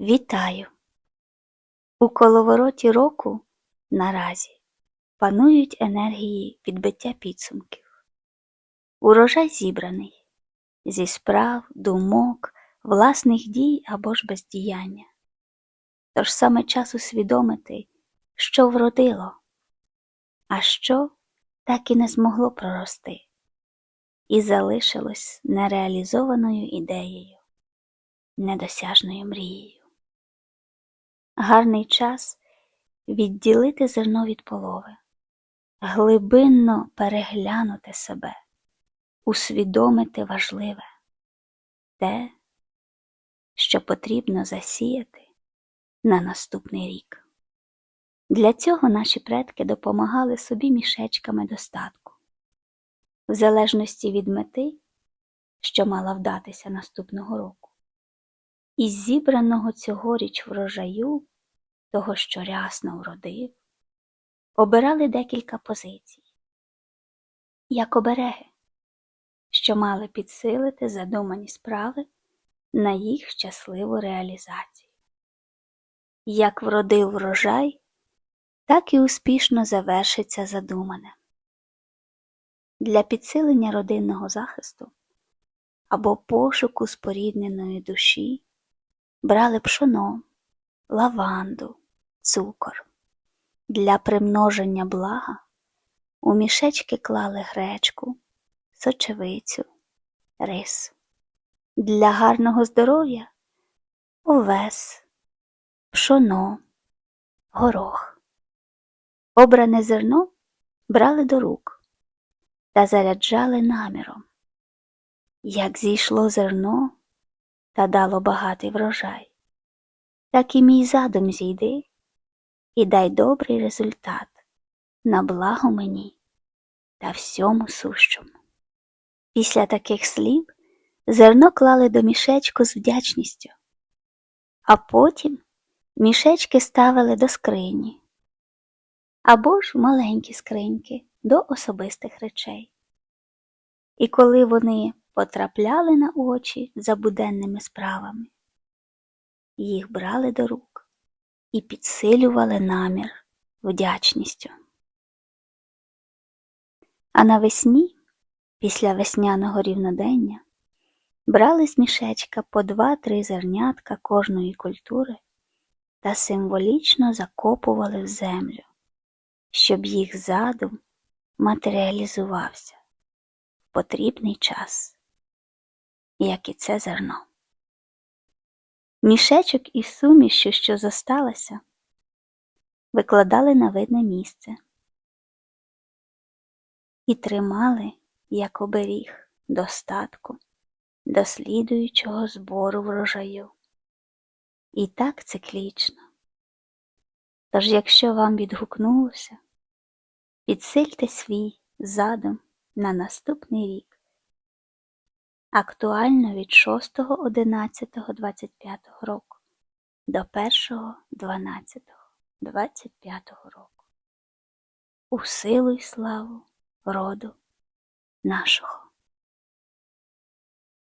Вітаю! У коловороті року наразі панують енергії підбиття підсумків. Урожай зібраний зі справ, думок, власних дій або ж бездіяння. Тож саме час усвідомити, що вродило, а що так і не змогло прорости, і залишилось нереалізованою ідеєю, недосяжною мрією. Гарний час відділити зерно від полови, глибинно переглянути себе, усвідомити важливе те, що потрібно засіяти на наступний рік. Для цього наші предки допомагали собі мішечками достатку. В залежності від мети, що мала вдатися наступного року, із зібраного цьогоріч врожаю, того, що рясно вродив, обирали декілька позицій, як обереги, що мали підсилити задумані справи на їх щасливу реалізацію. Як вродив врожай, так і успішно завершиться задумане. Для підсилення родинного захисту або пошуку спорідненої душі брали пшоно, лаванду, цукор. Для примноження блага у мішечки клали гречку, сочевицю, рис. Для гарного здоров'я овес, пшоно, горох. Обране зерно брали до рук та заряджали наміром. Як зійшло зерно та дало багатий врожай, так і мій задум зійди і дай добрий результат на благо мені та всьому сущому. Після таких слів зерно клали до мішечку з вдячністю, а потім мішечки ставили до скрині або ж маленькі скриньки до особистих речей. І коли вони потрапляли на очі за буденними справами, їх брали до рук і підсилювали намір вдячністю. А навесні, після весняного рівнодення, брали з мішечка по два-три зернятка кожної культури та символічно закопували в землю, щоб їх задум матеріалізувався в потрібний час, як і це зерно. Мішечок із сумішю, що зосталася, викладали на видне місце і тримали, як оберіг, достатку до слідуючого збору врожаю. І так циклічно. Тож, якщо вам відгукнулося, підсильте свій задум на наступний рік. Актуально від 6.11.25 року до 1.12.25 року. У силу й славу роду нашого.